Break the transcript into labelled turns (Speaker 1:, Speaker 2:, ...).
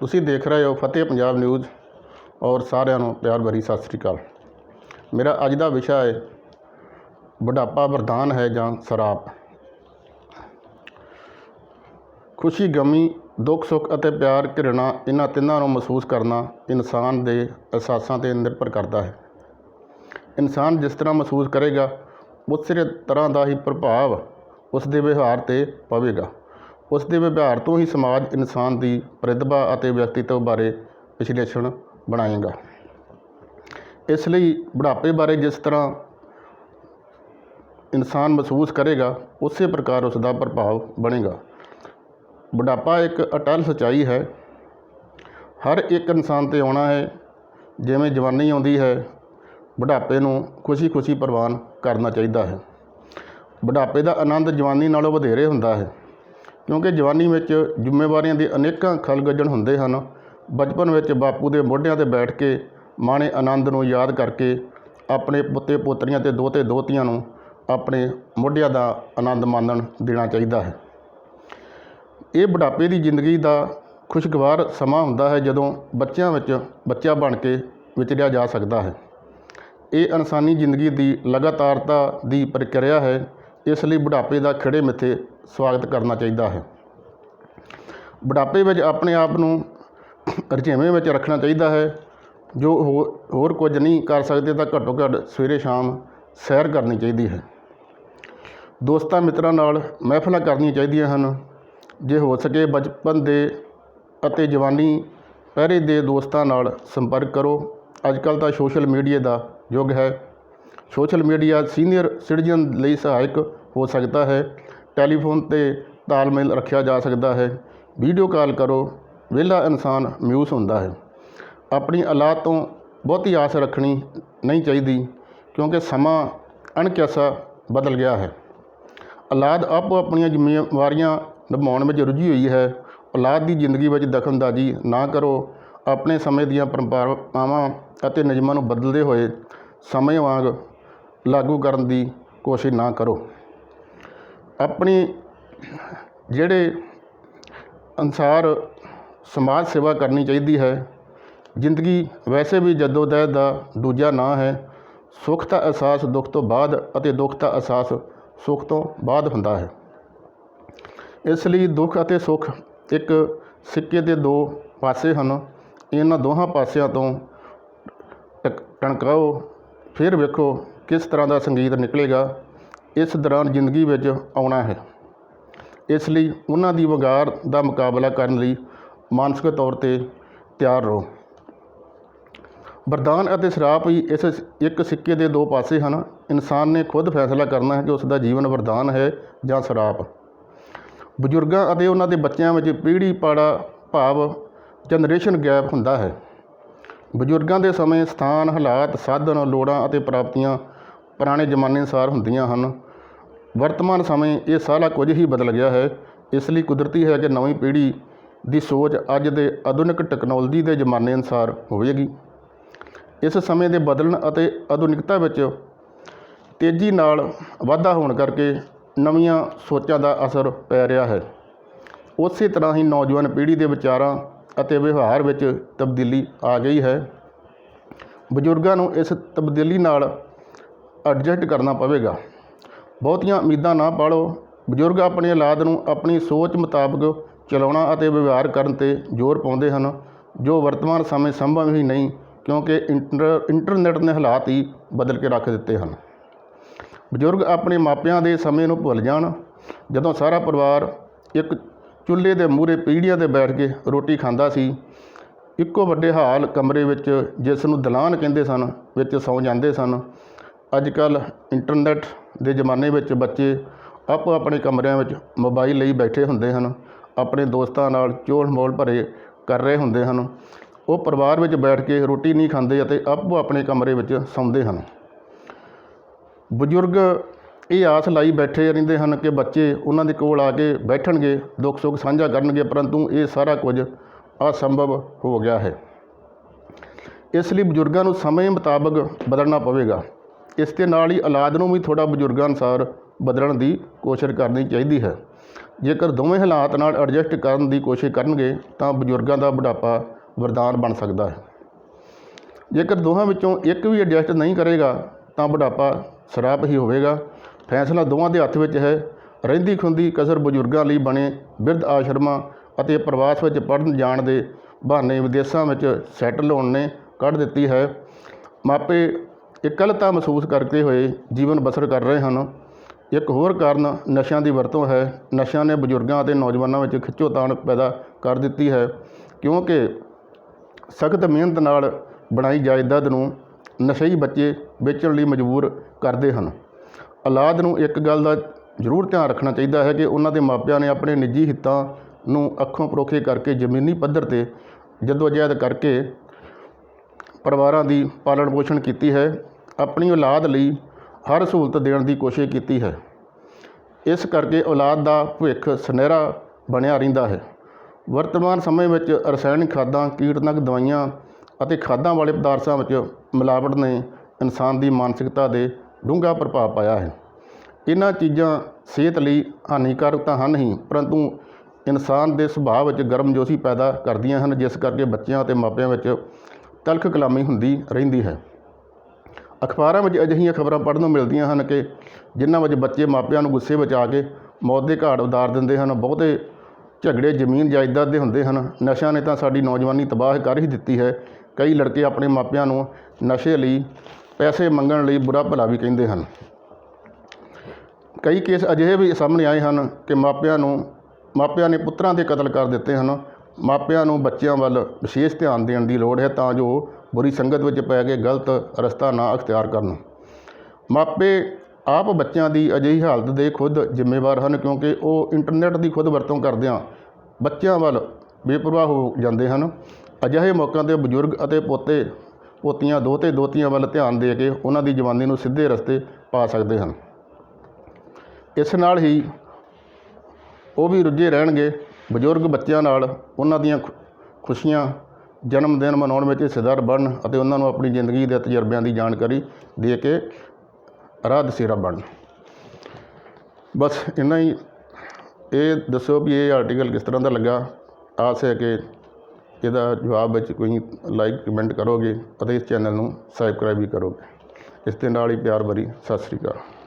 Speaker 1: ਤੁਸੀਂ ਦੇਖ ਰਹੇ ਹੋ ਫਤਿਹ ਪੰਜਾਬ ਨਿਊਜ਼ ਔਰ ਸਾਰਿਆਂ ਨੂੰ ਪਿਆਰ ਭਰੀ ਸਤਿ ਸ੍ਰੀ ਅਕਾਲ। ਮੇਰਾ ਅੱਜ ਦਾ ਵਿਸ਼ਾ ਹੈ ਬੁਢਾਪਾ ਵਰਦਾਨ ਹੈ ਜਾਂ ਸਰਾਪ। ਖੁਸ਼ੀ, ਗਮੀ, ਦੁੱਖ, ਸੁੱਖ ਅਤੇ ਪਿਆਰ, ਘਿਰਣਾ ਇਹਨਾਂ ਤਿੰਨਾਂ ਨੂੰ ਮਹਿਸੂਸ ਕਰਨਾ ਇਨਸਾਨ ਦੇ ਅਹਿਸਾਸਾਂ 'ਤੇ ਨਿਰਭਰ ਕਰਦਾ ਹੈ। ਇਨਸਾਨ ਜਿਸ ਤਰ੍ਹਾਂ ਮਹਿਸੂਸ ਕਰੇਗਾ, ਉਸੇ ਤਰ੍ਹਾਂ ਦਾ ਹੀ ਪ੍ਰਭਾਵ ਉਸ ਦੇ ਵਿਵਹਾਰ 'ਤੇ ਪਵੇਗਾ। ਉਸ ਦੇ ਵਿਵਹਾਰ ਤੋਂ ਹੀ ਸਮਾਜ ਇਨਸਾਨ ਦੀ ਪ੍ਰਤਿਭਾ ਅਤੇ ਵਿਅਕਤੀਤਵ ਬਾਰੇ ਵਿਸ਼ਲੇਸ਼ਣ ਬਣਾਏਗਾ। ਇਸ ਲਈ ਬੁਢਾਪੇ ਬਾਰੇ ਜਿਸ ਤਰ੍ਹਾਂ ਇਨਸਾਨ ਮਹਿਸੂਸ ਕਰੇਗਾ, ਉਸੇ ਪ੍ਰਕਾਰ ਉਸ ਦਾ ਪ੍ਰਭਾਵ ਬਣੇਗਾ। ਬੁਢਾਪਾ ਇੱਕ ਅਟਲ ਸਚਾਈ ਹੈ। ਹਰ ਇੱਕ ਇਨਸਾਨ 'ਤੇ ਆਉਣਾ ਹੈ, ਜਿਵੇਂ ਜਵਾਨੀ ਆਉਂਦੀ ਹੈ, ਬੁਢਾਪੇ ਨੂੰ ਖੁਸ਼ੀ-ਖੁਸ਼ੀ ਪ੍ਰਵਾਨ ਕਰਨਾ ਚਾਹੀਦਾ ਹੈ। ਬੁਢਾਪੇ ਦਾ ਆਨੰਦ ਜਵਾਨੀ ਨਾਲੋਂ ਵਧੇਰੇ ਹੁੰਦਾ ਹੈ। ਕਿਉਂਕਿ ਜਵਾਨੀ ਵਿੱਚ ਜ਼ਿੰਮੇਵਾਰੀਆਂ ਦੇ ਅਨੇਕਾਂ ਖਲਗੱਜਣ ਹੁੰਦੇ ਹਨ। ਬਚਪਨ ਵਿੱਚ ਬਾਪੂ ਦੇ ਮੋਢਿਆਂ 'ਤੇ ਬੈਠ ਕੇ ਮਾਣੇ ਆਨੰਦ ਨੂੰ ਯਾਦ ਕਰਕੇ ਆਪਣੇ ਪੁੱਤੇ ਪੋਤਰੀਆਂ ਅਤੇ ਦੋਤੇ ਦੋਤੀਆਂ ਨੂੰ ਆਪਣੇ ਮੋਢਿਆਂ ਦਾ ਆਨੰਦ ਮਾਣਨ ਦੇਣਾ ਚਾਹੀਦਾ ਹੈ। ਇਹ ਬੁਢਾਪੇ ਦੀ ਜ਼ਿੰਦਗੀ ਦਾ ਖੁਸ਼ਗਵਾਰ ਸਮਾਂ ਹੁੰਦਾ ਹੈ ਜਦੋਂ ਬੱਚਿਆਂ ਵਿੱਚ ਬੱਚਾ ਬਣ ਕੇ ਵਿਚਰਿਆ ਜਾ ਸਕਦਾ ਹੈ। ਇਹ ਇਨਸਾਨੀ ਜ਼ਿੰਦਗੀ ਦੀ ਲਗਾਤਾਰਤਾ ਦੀ ਪ੍ਰਕਿਰਿਆ ਹੈ। ਇਸ ਲਈ ਬੁਢਾਪੇ ਦਾ ਖਿੜੇ ਮਿੱਥੇ ਸਵਾਗਤ ਕਰਨਾ ਚਾਹੀਦਾ ਹੈ। ਬੁਢਾਪੇ ਵਿੱਚ ਆਪਣੇ ਆਪ ਨੂੰ ਰੁਝੇਵੇਂ ਵਿੱਚ ਰੱਖਣਾ ਚਾਹੀਦਾ ਹੈ। ਜੋ ਹੋ- ਹੋਰ ਕੁਝ ਨਹੀਂ ਕਰ ਸਕਦੇ ਤਾਂ ਘੱਟੋ ਘੱਟ ਸਵੇਰੇ ਸ਼ਾਮ ਸੈਰ ਕਰਨੀ ਚਾਹੀਦੀ ਹੈ। ਦੋਸਤਾਂ ਮਿੱਤਰਾਂ ਨਾਲ ਮਹਿਫਲਾਂ ਕਰਨੀਆਂ ਚਾਹੀਦੀਆਂ ਹਨ। ਜੇ ਹੋ ਸਕੇ ਬਚਪਨ ਦੇ ਅਤੇ ਜਵਾਨੀ ਪਹਿਰੇ ਦੇ ਦੋਸਤਾਂ ਨਾਲ ਸੰਪਰਕ ਕਰੋ। ਅੱਜ ਕੱਲ੍ਹ ਤਾਂ ਸੋਸ਼ਲ ਮੀਡੀਆ ਦਾ ਯੁੱਗ ਹੈ। ਸੋਸ਼ਲ ਮੀਡੀਆ ਸੀਨੀਅਰ ਸਿਟੀਜ਼ਨ ਲਈ ਸਹਾਇਕ ਹੋ ਸਕਦਾ ਹੈ। ਟੈਲੀਫੋਨ 'ਤੇ ਤਾਲਮੇਲ ਰੱਖਿਆ ਜਾ ਸਕਦਾ ਹੈ। ਵੀਡੀਓ ਕਾਲ ਕਰੋ, ਵਿਹਲਾ ਇਨਸਾਨ ਮਿਊਸ ਹੁੰਦਾ ਹੈ। ਆਪਣੀ ਔਲਾਦ ਤੋਂ ਬਹੁਤੀ ਆਸ ਰੱਖਣੀ ਨਹੀਂ ਚਾਹੀਦੀ, ਕਿਉਂਕਿ ਸਮਾਂ ਅਣਕਿਆਸਾ ਬਦਲ ਗਿਆ ਹੈ। ਔਲਾਦ ਆਪੋ ਆਪਣੀਆਂ ਜ਼ਿੰਮੇਵਾਰੀਆਂ ਨਿਭਾਉਣ ਵਿੱਚ ਰੁੱਝੀ ਹੋਈ ਹੈ। ਔਲਾਦ ਦੀ ਜ਼ਿੰਦਗੀ ਵਿੱਚ ਦਖਲਅੰਦਾਜ਼ੀ ਨਾ ਕਰੋ। ਆਪਣੇ ਸਮੇਂ ਦੀਆਂ ਪਰੰਪਰਾਵਾਂ ਅਤੇ ਨਿਯਮਾਂ ਨੂੰ ਬਦਲਦੇ ਹੋਏ ਸਮੇਂ ਵਾਂਗ ਲਾਗੂ ਕਰਨ ਦੀ ਕੋਸ਼ਿਸ਼ ਨਾ ਕਰੋ। ਆਪਣੀ ਜਿਹੜੇ ਅਨੁਸਾਰ ਸਮਾਜ ਸੇਵਾ ਕਰਨੀ ਚਾਹੀਦੀ ਹੈ, ਜ਼ਿੰਦਗੀ ਵੈਸੇ ਵੀ ਜੱਦੋ ਜਹਿਦ ਦਾ ਦੂਜਾ ਨਾਂ ਹੈ। ਸੁੱਖ ਦਾ ਅਹਿਸਾਸ, ਦੁੱਖ ਤੋਂ ਬਾਅਦ ਅਤੇ ਦੁੱਖ ਦਾ ਅਹਿਸਾਸ, ਸੁੱਖ ਤੋਂ ਬਾਅਦ ਹੁੰਦਾ ਹੈ। ਇਸ ਲਈ ਦੁੱਖ ਅਤੇ ਸੁੱਖ ਇੱਕ ਸਿੱਕੇ ਦੇ ਦੋ ਪਾਸੇ ਹਨ। ਇਹਨਾਂ ਦੋਹਾਂ ਪਾਸਿਆਂ ਤੋਂ ਟਕ- ਟਣਕਾਓ, ਫਿਰ ਵੇਖੋ ਕਿਸ ਤਰ੍ਹਾਂ ਦਾ ਸੰਗੀਤ ਨਿਕਲੇਗਾ। ਇਸ ਦੌਰਾਨ ਜ਼ਿੰਦਗੀ ਵਿੱਚ ਆਉਣਾ ਹੈ। ਇਸ ਲਈ ਉਹਨਾਂ ਦੀ ਵਗਾਰ ਦਾ ਮੁਕਾਬਲਾ ਕਰਨ ਲਈ ਮਾਨਸਿਕ ਤੌਰ 'ਤੇ ਤਿਆਰ ਰਹੋ। ਵਰਦਾਨ ਅਤੇ ਸ਼ਰਾਪ ਹੀ ਇਸ ਇੱਕ ਸਿੱਕੇ ਦੇ ਦੋ ਪਾਸੇ ਹਨ। ਇਨਸਾਨ ਨੇ ਖੁਦ ਫੈਸਲਾ ਕਰਨਾ ਹੈ ਕਿ ਉਸ ਦਾ ਜੀਵਨ ਵਰਦਾਨ ਹੈ ਜਾਂ ਸ਼ਰਾਪ। ਬਜ਼ੁਰਗਾਂ ਅਤੇ ਉਹਨਾਂ ਦੇ ਬੱਚਿਆਂ ਵਿੱਚ ਪੀੜ੍ਹੀ ਪਾੜਾ ਭਾਵ ਜਨਰੇਸ਼ਨ ਗੈਪ ਹੁੰਦਾ ਹੈ। ਬਜ਼ੁਰਗਾਂ ਦੇ ਸਮੇਂ ਸਥਾਨ, ਹਾਲਾਤ, ਸਾਧਨ, ਲੋੜਾਂ ਅਤੇ ਪ੍ਰਾਪਤੀਆਂ ਪੁਰਾਣੇ ਜ਼ਮਾਨੇ ਅਨੁਸਾਰ ਹੁੰਦੀਆਂ ਹਨ। ਵਰਤਮਾਨ ਸਮੇਂ ਇਹ ਸਾਰਾ ਕੁਝ ਹੀ ਬਦਲ ਗਿਆ ਹੈ। ਇਸ ਲਈ ਕੁਦਰਤੀ ਹੈ ਕਿ ਨਵੀਂ ਪੀੜ੍ਹੀ ਦੀ ਸੋਚ ਅੱਜ ਦੇ ਆਧੁਨਿਕ ਟੈਕਨੋਲੋਜੀ ਦੇ ਜ਼ਮਾਨੇ ਅਨੁਸਾਰ ਹੋਵੇਗੀ। ਇਸ ਸਮੇਂ ਦੇ ਬਦਲਣ ਅਤੇ ਆਧੁਨਿਕਤਾ ਵਿੱਚ ਤੇਜ਼ੀ ਨਾਲ ਵਾਧਾ ਹੋਣ ਕਰਕੇ ਨਵੀਆਂ ਸੋਚਾਂ ਦਾ ਅਸਰ ਪੈ ਰਿਹਾ ਹੈ। ਉਸੇ ਤਰ੍ਹਾਂ ਹੀ ਨੌਜਵਾਨ ਪੀੜ੍ਹੀ ਦੇ ਵਿਚਾਰਾਂ ਅਤੇ ਵਿਵਹਾਰ ਵਿੱਚ ਤਬਦੀਲੀ ਆ ਗਈ ਹੈ। ਬਜ਼ੁਰਗਾਂ ਨੂੰ ਇਸ ਤਬਦੀਲੀ ਨਾਲ ਐਡਜਸਟ ਕਰਨਾ ਪਵੇਗਾ। ਬਹੁਤੀਆਂ ਉਮੀਦਾਂ ਨਾ ਪਾਲੋ। ਬਜ਼ੁਰਗ ਆਪਣੀ ਔਲਾਦ ਨੂੰ ਆਪਣੀ ਸੋਚ ਮੁਤਾਬਕ ਚਲਾਉਣਾ ਅਤੇ ਵਿਵਹਾਰ ਕਰਨ 'ਤੇ ਜ਼ੋਰ ਪਾਉਂਦੇ ਹਨ, ਜੋ ਵਰਤਮਾਨ ਸਮੇਂ ਸੰਭਵ ਹੀ ਨਹੀਂ, ਕਿਉਂਕਿ ਇੰਟਰ, ਇੰਟਰਨੈਟ ਨੇ ਹਾਲਾਤ ਹੀ ਬਦਲ ਕੇ ਰੱਖ ਦਿੱਤੇ ਹਨ। ਬਜ਼ੁਰਗ ਆਪਣੇ ਮਾਪਿਆਂ ਦੇ ਸਮੇਂ ਨੂੰ ਭੁੱਲ ਜਾਣ। ਜਦੋਂ ਸਾਰਾ ਪਰਿਵਾਰ ਇੱਕ ਚੁੱਲ੍ਹੇ ਦੇ ਮੂਹਰੇ ਪੀੜ੍ਹੀਆਂ 'ਤੇ ਬੈਠ ਕੇ ਰੋਟੀ ਖਾਂਦਾ ਸੀ, ਇੱਕੋ ਵੱਡੇ ਹਾਲ ਕਮਰੇ ਵਿੱਚ ਜਿਸ ਨੂੰ ਦਲਾਨ ਕਹਿੰਦੇ ਸਨ, ਵਿੱਚ ਸੌਂ ਜਾਂਦੇ ਸਨ ਅੱਜ ਕੱਲ੍ਹ ਇੰਟਰਨੈਟ ਦੇ ਜ਼ਮਾਨੇ ਵਿੱਚ ਬੱਚੇ ਆਪੋ ਆਪਣੇ ਕਮਰਿਆਂ ਵਿੱਚ ਮੋਬਾਈਲ ਲਈ ਬੈਠੇ ਹੁੰਦੇ ਹਨ, ਆਪਣੇ ਦੋਸਤਾਂ ਨਾਲ ਚੋਲ ਮੋਲ ਭਰੇ ਕਰ ਰਹੇ ਹੁੰਦੇ ਹਨ। ਉਹ ਪਰਿਵਾਰ ਵਿੱਚ ਬੈਠ ਕੇ ਰੋਟੀ ਨਹੀਂ ਖਾਂਦੇ ਅਤੇ ਆਪੋ ਆਪਣੇ ਕਮਰੇ ਵਿੱਚ ਸੌਂਦੇ ਹਨ। ਬਜ਼ੁਰਗ ਇਹ ਆਸ ਲਾਈ ਬੈਠੇ ਰਹਿੰਦੇ ਹਨ ਕਿ ਬੱਚੇ ਉਹਨਾਂ ਦੇ ਕੋਲ ਆ ਕੇ ਬੈਠਣਗੇ ਦੁੱਖ ਸੁੱਖ ਸਾਂਝਾ ਕਰਨਗੇ, ਪਰੰਤੂ ਇਹ ਸਾਰਾ ਕੁਝ ਅਸੰਭਵ ਹੋ ਗਿਆ ਹੈ। ਇਸ ਲਈ ਬਜ਼ੁਰਗਾਂ ਨੂੰ ਸਮੇਂ ਮੁਤਾਬਕ ਬਦਲਣਾ ਪਵੇਗਾ। ਇਸ ਦੇ ਨਾਲ ਹੀ ਔਲਾਦ ਨੂੰ ਵੀ ਥੋੜ੍ਹਾ ਬਜ਼ੁਰਗਾਂ ਅਨੁਸਾਰ ਬਦਲਣ ਦੀ ਕੋਸ਼ਿਸ਼ ਕਰਨੀ ਚਾਹੀਦੀ ਹੈ। ਜੇਕਰ ਦੋਵੇਂ ਹਾਲਾਤ ਨਾਲ ਐਡਜਸਟ ਕਰਨ ਦੀ ਕੋਸ਼ਿਸ਼ ਕਰਨਗੇ, ਤਾਂ ਬਜ਼ੁਰਗਾਂ ਦਾ ਬੁਢਾਪਾ ਵਰਦਾਨ ਬਣ ਸਕਦਾ ਹੈ। ਜੇਕਰ ਦੋਹਾਂ ਵਿੱਚੋਂ ਇੱਕ ਵੀ ਐਡਜਸਟ ਨਹੀਂ ਕਰੇਗਾ, ਤਾਂ ਬੁਢਾਪਾ ਸਰਾਪ ਹੀ ਹੋਵੇਗਾ। ਫੈਸਲਾ ਦੋਵਾਂ ਦੇ ਹੱਥ ਵਿੱਚ ਹੈ। ਰਹਿੰਦੀ ਖੁੰਦੀ ਕਸਰ ਬਜ਼ੁਰਗਾਂ ਲਈ ਬਣੇ ਬਿਰਧ ਆਸ਼ਰਮਾਂ ਅਤੇ ਪ੍ਰਵਾਸ ਵਿੱਚ ਪੜ੍ਹਨ ਜਾਣ ਦੇ ਬਹਾਨੇ ਵਿਦੇਸ਼ਾਂ ਵਿੱਚ ਸੈਟਲ ਹੋਣ ਨੇ ਕੱਢ ਦਿੱਤੀ ਹੈ। ਮਾਪੇ ਇਕੱਲਤਾ ਮਹਿਸੂਸ ਕਰਦੇ ਹੋਏ ਜੀਵਨ ਬਸਰ ਕਰ ਰਹੇ ਹਨ। ਇੱਕ ਹੋਰ ਕਾਰਨ ਨਸ਼ਿਆਂ ਦੀ ਵਰਤੋਂ ਹੈ। ਨਸ਼ਿਆਂ ਨੇ ਬਜ਼ੁਰਗਾਂ ਅਤੇ ਨੌਜਵਾਨਾਂ ਵਿੱਚ ਖਿੱਚੋਤਾਣ ਪੈਦਾ ਕਰ ਦਿੱਤੀ ਹੈ, ਕਿਉਂਕਿ ਸਖਤ ਮਿਹਨਤ ਨਾਲ ਬਣਾਈ ਜਾਇਦਾਦ ਨੂੰ ਨਸ਼ਈ ਬੱਚੇ ਵੇਚਣ ਲਈ ਮਜਬੂਰ ਕਰਦੇ ਹਨ। ਔਲਾਦ ਨੂੰ ਇੱਕ ਗੱਲ ਦਾ ਜ਼ਰੂਰ ਧਿਆਨ ਰੱਖਣਾ ਚਾਹੀਦਾ ਹੈ ਕਿ ਉਹਨਾਂ ਦੇ ਮਾਪਿਆਂ ਨੇ ਆਪਣੇ ਨਿੱਜੀ ਹਿੱਤਾਂ ਨੂੰ ਅੱਖੋਂ ਪਰੋਖੇ ਕਰਕੇ ਜ਼ਮੀਨੀ ਪੱਧਰ ਤੇ ਜਦੋਜਹਿਦ ਕਰਕੇ ਪਰਿਵਾਰਾਂ ਦੀ ਪਾਲਣ ਪੋਸ਼ਣ ਕੀਤੀ ਹੈ, ਆਪਣੀ ਔਲਾਦ ਲਈ ਹਰ ਸਹੂਲਤ ਦੇਣ ਦੀ ਕੋਸ਼ਿਸ਼ ਕੀਤੀ ਹੈ। ਇਸ ਕਰਕੇ ਔਲਾਦ ਦਾ ਭਵਿੱਖ ਸੁਨਹਿਰਾ ਬਣਿਆ ਰਹਿੰਦਾ ਹੈ। ਵਰਤਮਾਨ ਸਮੇਂ ਵਿੱਚ ਰਸਾਇਣਿਕ ਖਾਦਾਂ, ਕੀਟਨਾਸ਼ਕ ਦਵਾਈਆਂ ਅਤੇ ਖਾਦਾਂ ਵਾਲੇ ਪਦਾਰਥਾਂ ਵਿੱਚ ਮਿਲਾਵਟ ਨੇ ਇਨਸਾਨ ਦੀ ਮਾਨਸਿਕਤਾ ਦੇ ਡੂੰਘਾ ਪ੍ਰਭਾਵ ਪਾਇਆ ਹੈ। ਇਹਨਾਂ ਚੀਜ਼ਾਂ ਸਿਹਤ ਲਈ ਹਾਨੀਕਾਰਕ ਤਾਂ ਹਨ ਹੀ, ਪਰੰਤੂ ਇਨਸਾਨ ਦੇ ਸੁਭਾਅ ਵਿੱਚ ਗਰਮਜੋਸ਼ੀ ਪੈਦਾ ਕਰਦੀਆਂ ਹਨ, ਜਿਸ ਕਰਕੇ ਬੱਚਿਆਂ ਅਤੇ ਮਾਪਿਆਂ ਵਿੱਚ ਤਲਖ ਕਲਾਮੀ ਹੁੰਦੀ ਰਹਿੰਦੀ ਹੈ। ਅਖਬਾਰਾਂ ਵਿੱਚ ਅਜਿਹੀਆਂ ਖਬਰਾਂ ਪੜ੍ਹਨ ਨੂੰ ਮਿਲਦੀਆਂ ਹਨ ਕਿ ਜਿਨ੍ਹਾਂ ਵਿੱਚ ਬੱਚੇ ਮਾਪਿਆਂ ਨੂੰ ਗੁੱਸੇ ਵਿੱਚ ਆ ਕੇ ਮੌਤ ਦੇ ਘਾਟ ਉਤਾਰ ਦਿੰਦੇ ਹਨ, ਬਹੁਤੇ ਝਗੜੇ, ਜ਼ਮੀਨ ਜਾਇਦਾਦ ਦੇ ਹੁੰਦੇ ਹਨ। ਨਸ਼ਿਆਂ ਨੇ ਤਾਂ ਸਾਡੀ ਨੌਜਵਾਨੀ ਤਬਾਹ ਕਰ ਹੀ ਦਿੱਤੀ ਹੈ। ਕਈ ਲੜਕੇ ਆਪਣੇ ਮਾਪਿਆਂ ਨੂੰ ਨਸ਼ੇ ਲਈ, ਪੈਸੇ ਮੰਗਣ ਲਈ ਬੁਰਾ ਭਲਾ ਵੀ ਕਹਿੰਦੇ ਹਨ। ਕਈ ਕੇਸ ਅਜਿਹੇ ਵੀ ਸਾਹਮਣੇ ਆਏ ਹਨ ਕਿ ਮਾਪਿਆਂ ਨੂੰ, ਮਾਪਿਆਂ ਨੇ ਪੁੱਤਰਾਂ ਦੇ ਕਤਲ ਕਰ ਦਿੱਤੇ ਹਨ। ਮਾਪਿਆਂ ਨੂੰ ਬੱਚਿਆਂ ਵੱਲ ਵਿਸ਼ੇਸ਼ ਧਿਆਨ ਦੇਣ ਦੀ ਲੋੜ ਹੈ ਤਾਂ ਜੋ ਬੁਰੀ ਸੰਗਤ ਵਿੱਚ ਪੈ ਕੇ ਗਲਤ ਰਸਤਾ ਨਾ ਅਖਤਿਆਰ ਕਰਨ। ਮਾਪੇ ਆਪ ਬੱਚਿਆਂ ਦੀ ਅਜਿਹੀ ਹਾਲਤ ਦੇ ਖੁਦ ਜ਼ਿੰਮੇਵਾਰ ਹਨ ਕਿਉਂਕਿ ਉਹ ਇੰਟਰਨੈਟ ਦੀ ਖੁਦ ਵਰਤੋਂ ਕਰਦਿਆਂ ਬੱਚਿਆਂ ਵੱਲ ਬੇਪਰਵਾਹ ਹੋ ਜਾਂਦੇ ਹਨ। ਅਜਿਹੇ ਮੌਕਿਆਂ ਤੇ ਬਜ਼ੁਰਗ ਅਤੇ ਪੋਤੇ, ਪੋਤੀਆਂ ਦੋਤੇ ਦੋਤੀਆਂ ਵੱਲ ਧਿਆਨ ਦੇ ਕੇ ਉਹਨਾਂ ਦੀ ਜਵਾਨੀ ਨੂੰ ਸਿੱਧੇ ਰਸਤੇ ਪਾ ਸਕਦੇ ਹਨ। ਇਸ ਨਾਲ ਹੀ ਉਹ ਵੀ ਰੁੱਝੇ ਰਹਿਣਗੇ। ਬਜ਼ੁਰਗ ਬੱਚਿਆਂ ਨਾਲ ਉਹਨਾਂ ਦੀਆਂ ਖੁ- ਖੁਸ਼ੀਆਂ, ਜਨਮ ਦਿਨ ਮਨਾਉਣ ਵਿੱਚ ਹਿੱਸੇਦਾਰ ਬਣਨ ਅਤੇ ਉਹਨਾਂ ਨੂੰ ਆਪਣੀ ਜ਼ਿੰਦਗੀ ਦੇ ਤਜਰਬਿਆਂ ਦੀ ਜਾਣਕਾਰੀ ਦੇ ਕੇ ਰਾਹ ਦਸੇਰਾ ਬਣਨ। ਬਸ ਇੰਨਾ ਹੀ। ਇਹ ਦੱਸੋ ਵੀ ਇਹ ਆਰਟੀਕਲ ਕਿਸ ਤਰ੍ਹਾਂ ਦਾ ਲੱਗਾ? ਆਸ ਹੈ ਕਿ ਇਹਦਾ ਜਵਾਬ ਵਿੱਚ ਕੋਈ ਲਾਈਕ ਕਮੈਂਟ ਕਰੋਗੇ ਅਤੇ ਇਸ ਚੈਨਲ ਨੂੰ ਸਬਸਕ੍ਰਾਈਬ ਵੀ ਕਰੋਗੇ। ਇਸ ਦੇ ਨਾਲ ਹੀ ਪਿਆਰ ਭਰੀ ਸਤਿ ਸ੍ਰੀ ਅਕਾਲ।